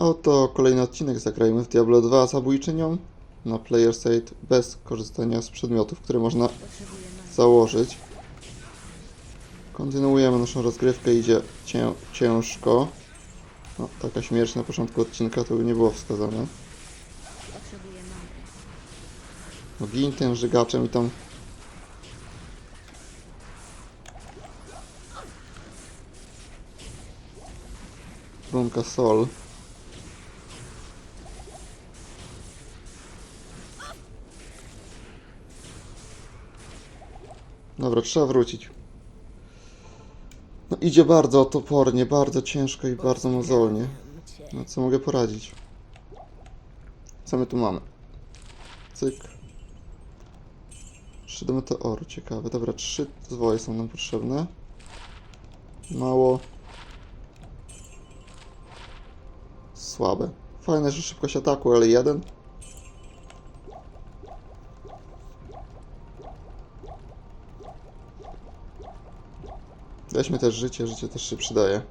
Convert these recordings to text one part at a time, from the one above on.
Oto kolejny odcinek zagrajmy w Diablo 2 zabójczynią na player side bez korzystania z przedmiotów, które można założyć. Kontynuujemy naszą rozgrywkę, idzie cię, ciężko. No, taka śmierć na początku odcinka to by nie było wskazane. No gin tym żygaczem i tam... Runka Sol. Dobra, trzeba wrócić. No idzie bardzo topornie, bardzo ciężko i bardzo mozolnie. No co mogę poradzić? Co my tu mamy? Cyk. 3 meteoru, ciekawe. Dobra, trzy zwoje są nam potrzebne. Mało. Słabe. Fajne, że szybkość ataku, ale jeden. Weźmy też życie, życie też się przydaje.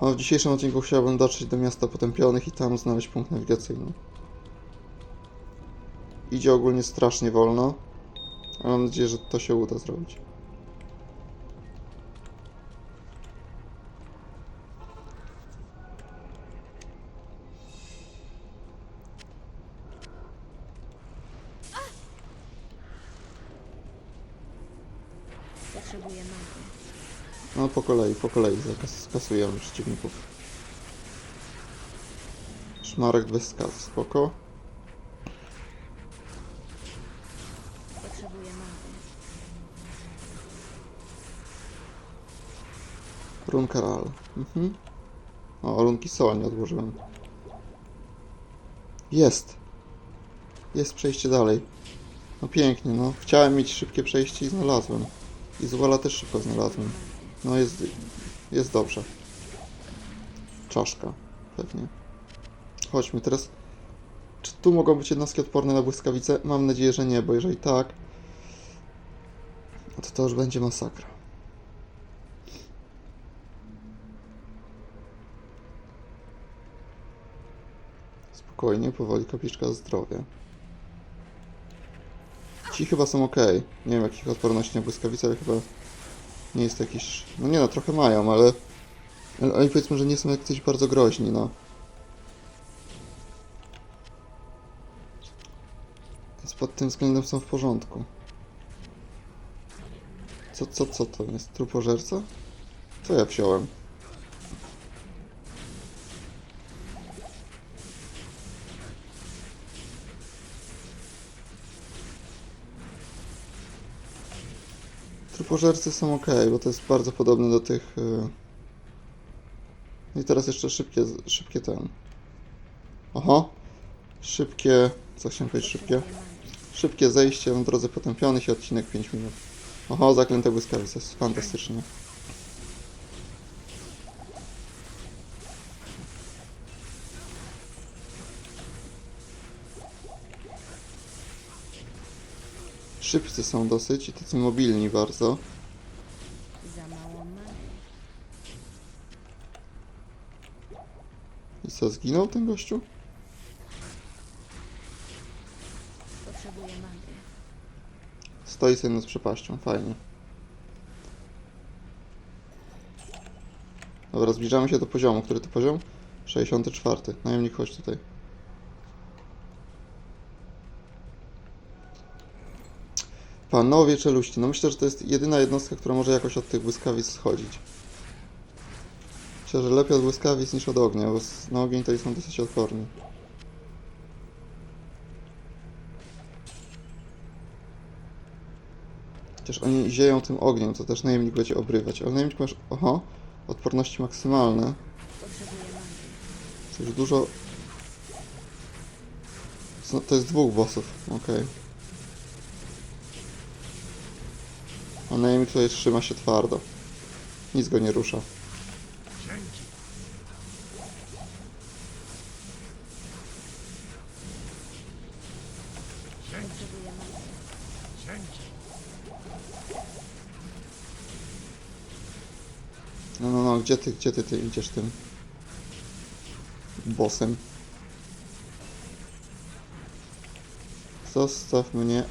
No, w dzisiejszym odcinku chciałbym dotrzeć do miasta potępionych i tam znaleźć punkt nawigacyjny. Idzie ogólnie strasznie wolno, ale mam nadzieję, że to się uda zrobić. Kolei, po kolei skasujemy przeciwników. Szmarek bez skaz, spoko. Potrzebuję magii. Runka Ral. Mhm. O, runki Sol nie odłożyłem. Jest! Jest przejście dalej. No pięknie, no. Chciałem mieć szybkie przejście i znalazłem. I Zuala też szybko znalazłem. No jest... jest dobrze. Czaszka, pewnie. Chodźmy teraz. Czy tu mogą być jednostki odporne na błyskawice? Mam nadzieję, że nie, bo jeżeli tak, no to to już będzie masakra. Spokojnie, powoli kapliczka zdrowia. Ci chyba są ok. Nie wiem jakich odporności na błyskawice, ale chyba nie jest jakiś... No nie no, trochę mają, ale... Ale powiedzmy, że nie są jakoś bardzo groźni, no. Więc pod tym względem są w porządku. Co, co, co to jest? Trupożerca? Co ja wziąłem? Trupożercy są ok, bo to jest bardzo podobne do tych... y, No i teraz jeszcze szybkie, szybkie ten... Oho! Szybkie... Co chciałem powiedzieć szybkie? Szybkie zejście na drodze potępionych i odcinek 5 minut. Oho, zaklęte błyskawice, fantastycznie. Szybcy są dosyć i tacy mobilni bardzo. I co, zginął ten gościu? Stoi sobie nad przepaścią, fajnie. Dobra, zbliżamy się do poziomu. Który to poziom? 64. Najemnik, chodź tutaj. Panowie czeluści. No myślę, że to jest jedyna jednostka, która może jakoś od tych błyskawic schodzić. Myślę, że lepiej od błyskawic niż od ognia, bo na ogień to są dosyć odporni. Chociaż oni zieją tym ogniem, co też najemnik będzie obrywać. Ale najemnik masz, oho, odporności maksymalne. Magii. Coś dużo... To jest dwóch bossów, okej. A najemnik tutaj trzyma się twardo. Nic go nie rusza. No, no, no, gdzie ty, gdzie ty, ty idziesz tym? bossem. Zostaw mnie.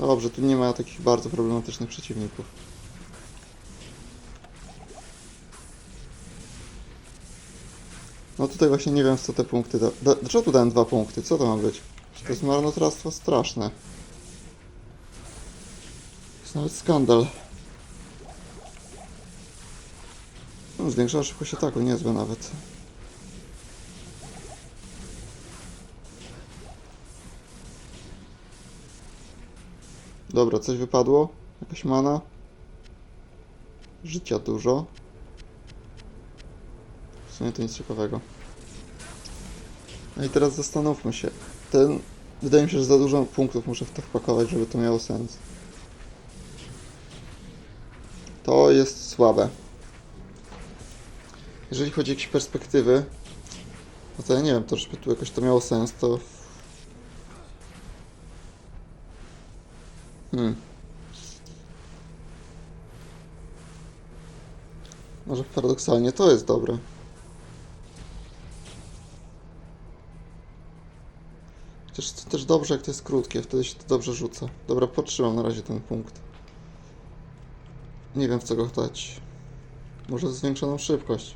Dobrze, tu nie ma takich bardzo problematycznych przeciwników. No tutaj właśnie nie wiem, co te punkty da... Dlaczego tu dałem dwa punkty? Co to ma być? To jest marnotrawstwo straszne. To jest nawet skandal. No, zwiększała szybkość ataku, niezłe nawet. Dobra, coś wypadło? Jakaś mana? Życia dużo. W sumie to nic ciekawego. No i teraz zastanówmy się. Ten... Wydaje mi się, że za dużo punktów muszę w to wpakować, żeby to miało sens. To jest słabe. Jeżeli chodzi o jakieś perspektywy, no to ja nie wiem, to żeby tu jakoś to miało sens, to... Hmm. Może paradoksalnie to jest dobre. Chociaż to też dobrze, jak to jest krótkie, wtedy się to dobrze rzuca. Dobra, podtrzymam na razie ten punkt. Nie wiem w co go dać. Może zwiększoną szybkość.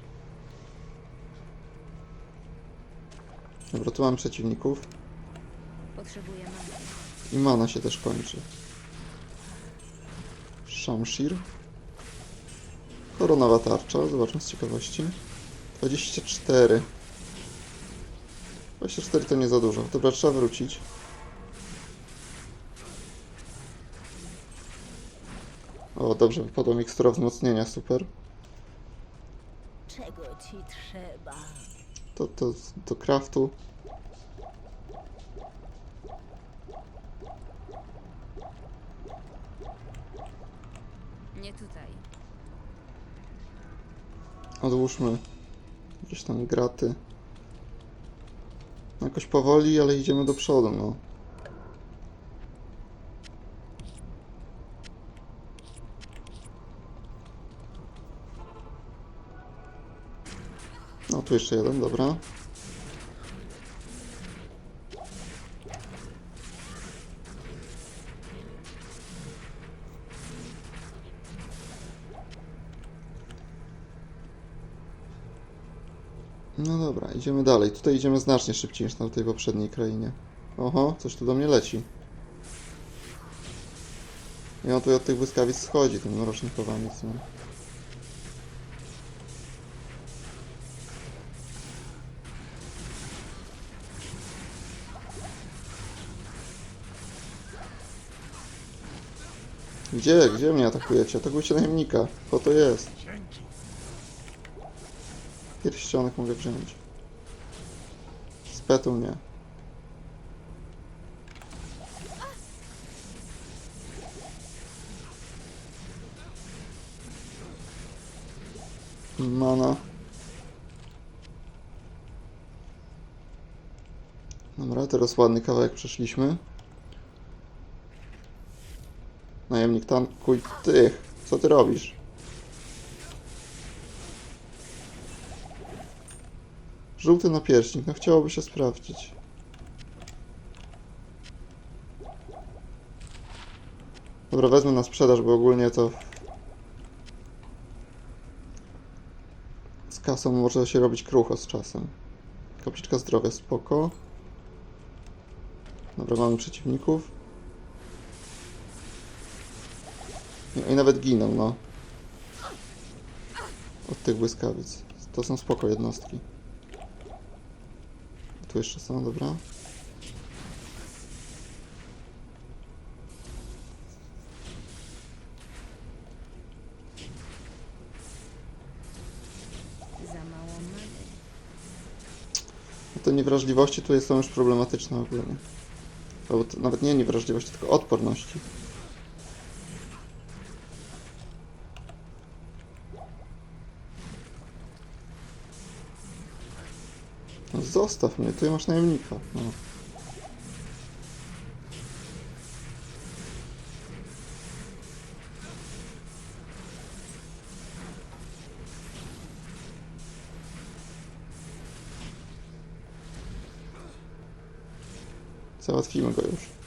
Dobra, tu mam przeciwników. I mana się też kończy. Shamshir. Koronowa tarcza, zobaczmy z ciekawości. 24. 24 to nie za dużo. Dobra, trzeba wrócić. O, dobrze, wypadła mikstura wzmocnienia, super. Czego ci trzeba? To, to do craftu. Nie tutaj. Odłóżmy jakieś tam graty. Jakoś powoli, ale idziemy do przodu, no. No, tu jeszcze jeden, dobra. No dobra, idziemy dalej. Tutaj idziemy znacznie szybciej niż na tej poprzedniej krainie. Oho, coś tu do mnie leci. I on tutaj od tych błyskawic schodzi, ten mrocznikowiec, no. Gdzie? Gdzie mnie atakujecie? Atakujcie najemnika. Po to jest. Pierścionek mogę wziąć. Z petu nie. Mana. Dobra, teraz ładny kawałek przeszliśmy. Najemnik tankuj tych. Co ty robisz? Żółty napierśnik, no chciałoby się sprawdzić. Dobra, wezmę na sprzedaż, bo ogólnie to... Z kasą może się robić krucho z czasem. Kapliczka zdrowia, spoko. Dobra, mamy przeciwników. I- I nawet giną, no. Od tych błyskawic. To są spoko jednostki. Tu jeszcze są, dobra. Za mało manty. No Te niewrażliwości tutaj są już problematyczne ogólnie. Albo to nawet nie niewrażliwości, tylko odporności. No zostaw mnie, tutaj masz najemnika. No. Załatwimy go już.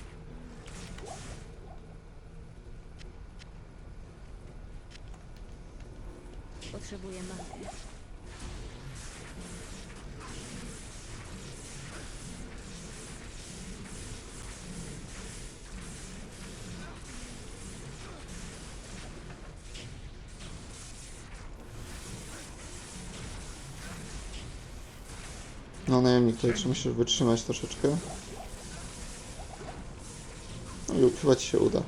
No najemnik tutaj trzeba się wytrzymać troszeczkę. No i chyba się uda.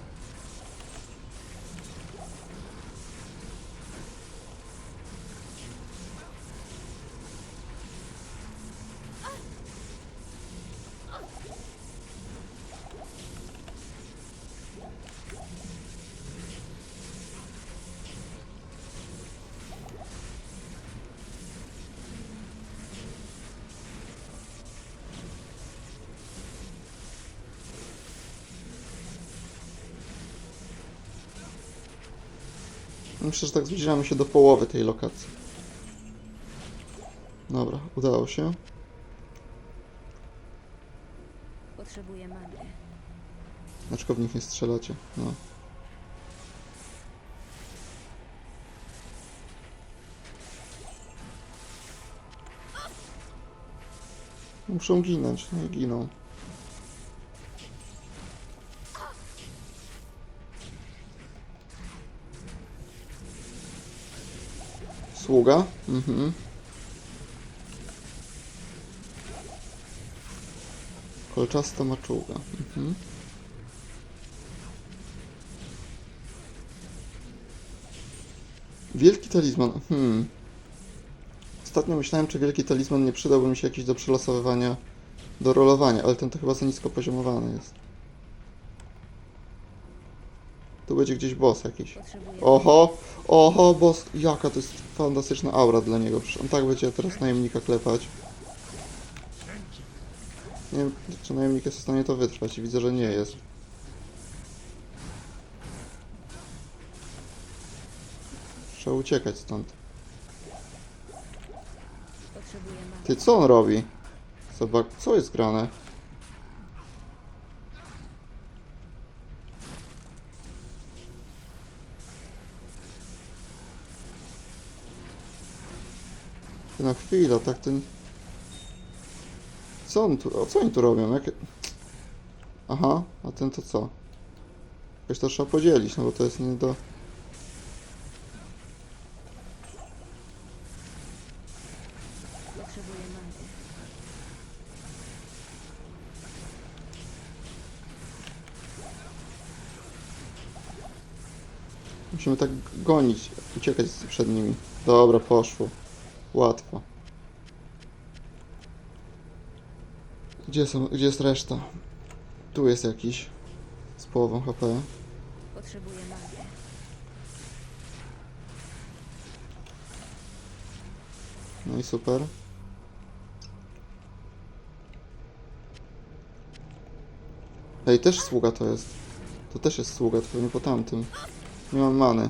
Myślę, że tak zbliżamy się do połowy tej lokacji. Dobra, udało się. Potrzebuję mapy. Dlaczego w nich nie strzelacie? No. Muszą ginąć, no i giną. Sługa? Mhm. Kolczasta maczuga. Mhm. Wielki talizman. Hmm. Ostatnio myślałem, czy wielki talizman nie przydałby mi się jakiś do przelosowywania, do rolowania, ale ten to chyba za nisko poziomowany jest. Tu będzie gdzieś boss jakiś. Oho, oho, boss, jaka to jest fantastyczna aura dla niego. Przecież on tak będzie teraz najemnika klepać. Nie wiem, czy najemnik jest w stanie to wytrwać widzę, że nie jest. Trzeba uciekać stąd. Ty, co on robi? Zobacz, co jest grane? Ty, Na chwilę, tak ten... Co on tu, o co oni tu robią? Aha, a ten to co? Jakoś to trzeba podzielić, no bo to jest nie do... Musimy tak gonić, uciekać przed nimi. Dobra, poszło. Łatwo. Gdzie są, gdzie jest reszta? Tu jest jakiś. Z połową HP. Potrzebuję mapy. No i super. Ej, też sługa to jest. To też jest sługa, to pewnie po tamtym. Nie mam many.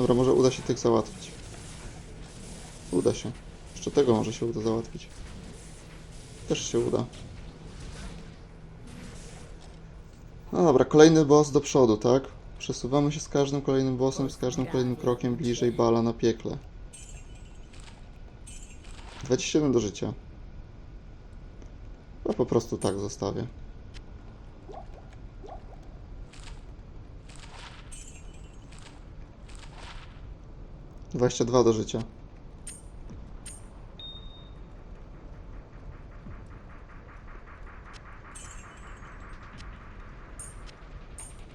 Dobra, może uda się tych załatwić. Uda się. Jeszcze tego może się uda załatwić. Też się uda. No dobra, kolejny boss do przodu, tak? Przesuwamy się z każdym kolejnym bossem, z każdym kolejnym krokiem bliżej bala na piekle. 27 do życia. No po prostu tak zostawię. Dwadzieścia dwa do życia.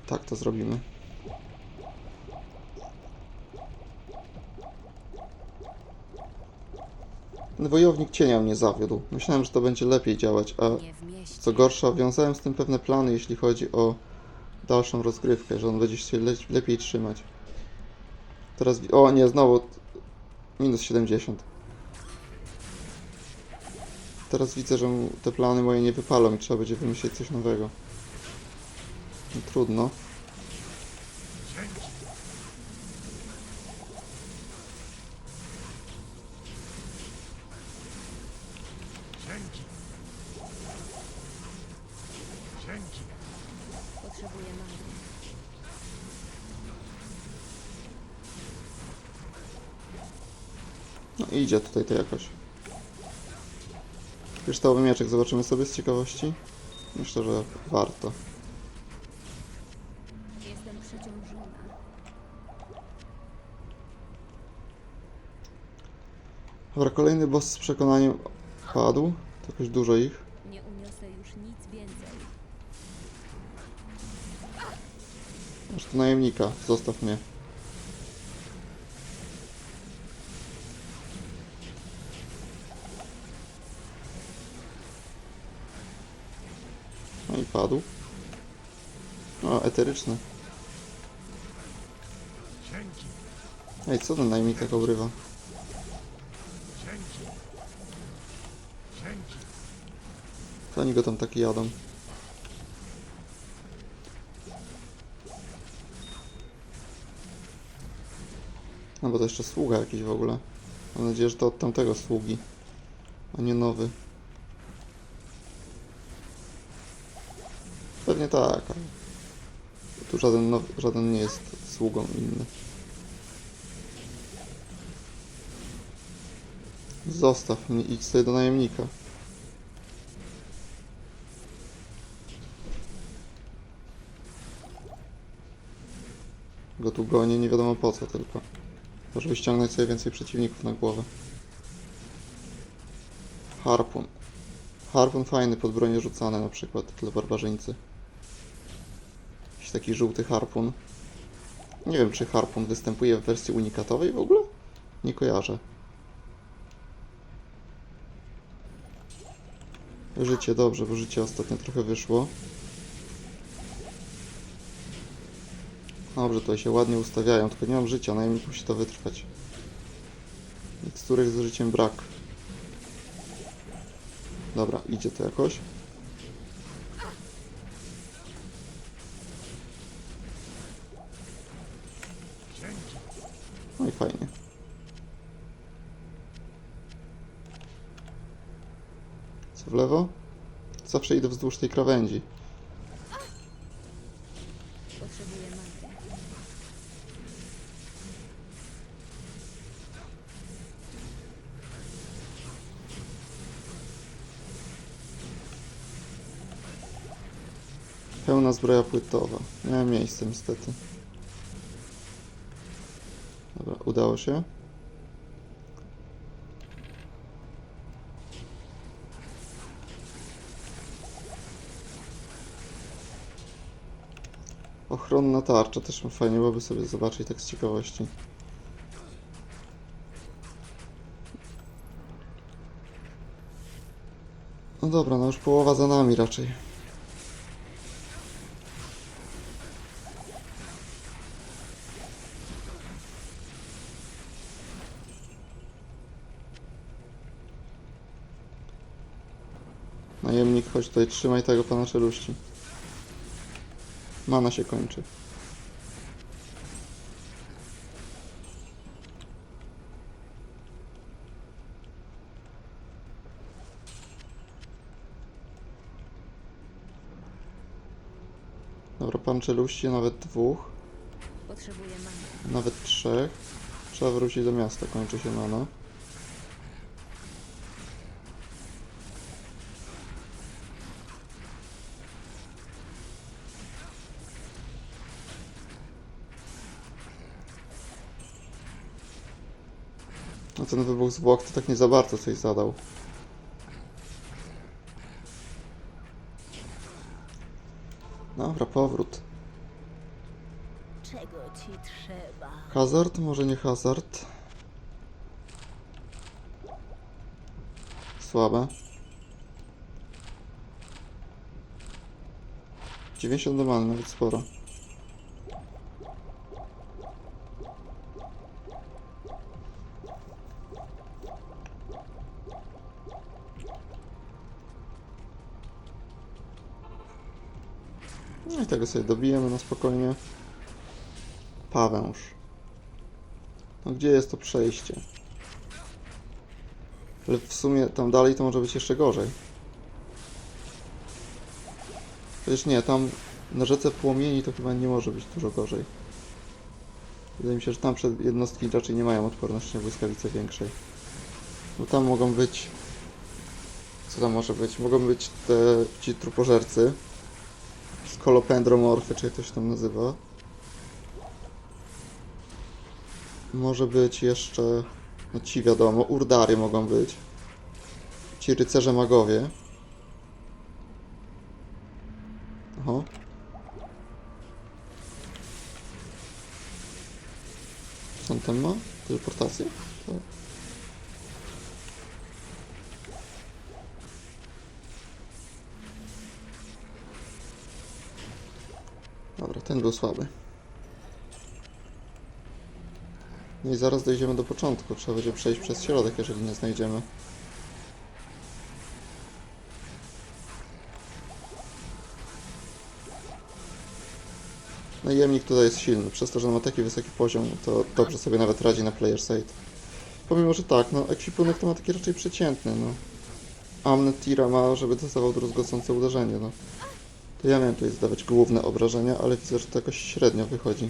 Tak to zrobimy. Ten wojownik cienia mnie zawiódł. Myślałem, że to będzie lepiej działać, a co gorsza, wiązałem z tym pewne plany, jeśli chodzi o dalszą rozgrywkę, że on będzie się le lepiej trzymać. Teraz. O nie, znowu. Minus 70. Teraz widzę, że te plany moje nie wypalą i trzeba będzie wymyślić coś nowego. No, trudno. Idzie tutaj to jakoś. Kryształowy mieczek zobaczymy sobie z ciekawości. Myślę, że warto. Jestem przeciążona. Dobra, kolejny boss z przekonaniem padł. To jakoś dużo ich. Nie uniosę już nic więcej. Tu najemnika, zostaw mnie. No i padł. O, eteryczny. Dzięki, Ej, co ten najemnik tak obrywa? To oni go tam taki jadą. No bo to jeszcze sługa jakiś w ogóle. Mam nadzieję, że to od tamtego sługi, a nie nowy. Pewnie tak, tu żaden, nowy, żaden nie jest sługą inny. Zostaw mnie, idź sobie do najemnika. Go tu gonię, nie wiadomo po co tylko. To żeby ściągnąć sobie więcej przeciwników na głowę. Harpun. Harpun fajny pod bronię rzucany na przykład dla barbarzyńcy. Taki żółty harpun. Nie wiem czy harpun występuje w wersji unikatowej w ogóle? Nie kojarzę. Życie, dobrze, bo życie ostatnio trochę wyszło. Dobrze, tutaj się ładnie ustawiają, tylko nie mam życia, najmniej musi to wytrwać. Miksturek z życiem brak. Dobra, idzie to jakoś. No i fajnie. Co w lewo? Zawsze idę wzdłuż tej krawędzi. Pełna zbroja płytowa. Nie ma miejsca niestety. Udało się. Ochronna tarcza też fajnie byłoby sobie zobaczyć tak z ciekawości. No dobra, no już połowa za nami raczej. Chodź tutaj, trzymaj tego pana czeluści. Mana się kończy. Dobra, pan czeluści, nawet dwóch, Potrzebuję nawet trzech. Trzeba wrócić do miasta, kończy się mana. No ten wybuch zwłok to tak nie za bardzo coś zadał. Dobra, powrót. Czego ci trzeba? Hazard? Może nie hazard. Słabe. 90 do nawet sporo. Tego sobie dobijemy na spokojnie. Pawęż. No gdzie jest to przejście? Ale w sumie tam dalej to może być jeszcze gorzej. Przecież nie, tam Na rzece płomieni to chyba nie może być dużo gorzej. Wydaje mi się, że tam przed jednostki raczej nie mają odporności na błyskawice większej. No tam mogą być... Co tam może być? Mogą być te, ci trupożercy. Skolopendromorfy, czy jak to się tam nazywa. Może być jeszcze... No ci wiadomo, urdary mogą być. Ci rycerze magowie. Aha. Co on tam ma? Teleportację? Tak. Dobra, ten był słaby. No i zaraz dojdziemy do początku. Trzeba będzie przejść przez środek, jeżeli nie znajdziemy. No i jemnik tutaj jest silny. Przez to, że ma taki wysoki poziom, to dobrze sobie nawet radzi na player side. Pomimo, że tak, no ekwipunek to ma taki raczej przeciętny, no. Amnet Tira ma, żeby dostawał druzgocące uderzenie, no. Ja miałem tutaj zdawać główne obrażenia, ale widzę, że to jakoś średnio wychodzi.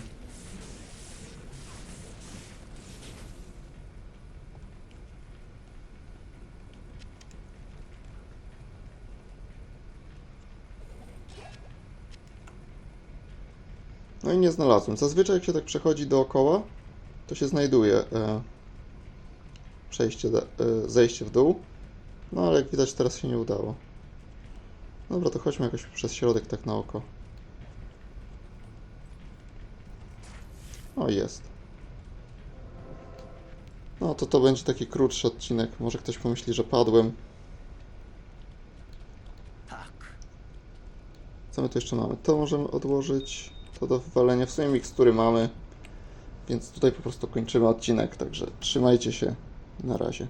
No i nie znalazłem. Zazwyczaj jak się tak przechodzi dookoła, to się znajduje e, przejście, e, zejście w dół. No ale jak widać teraz się nie udało. Dobra, to chodźmy jakoś przez środek tak na oko. O, jest. No to to będzie taki krótszy odcinek. Może ktoś pomyśli, że padłem. Tak. Co my tu jeszcze mamy? To możemy odłożyć. To do wywalenia. W sumie mikstury mamy. Więc tutaj po prostu kończymy odcinek. Także trzymajcie się. Na razie.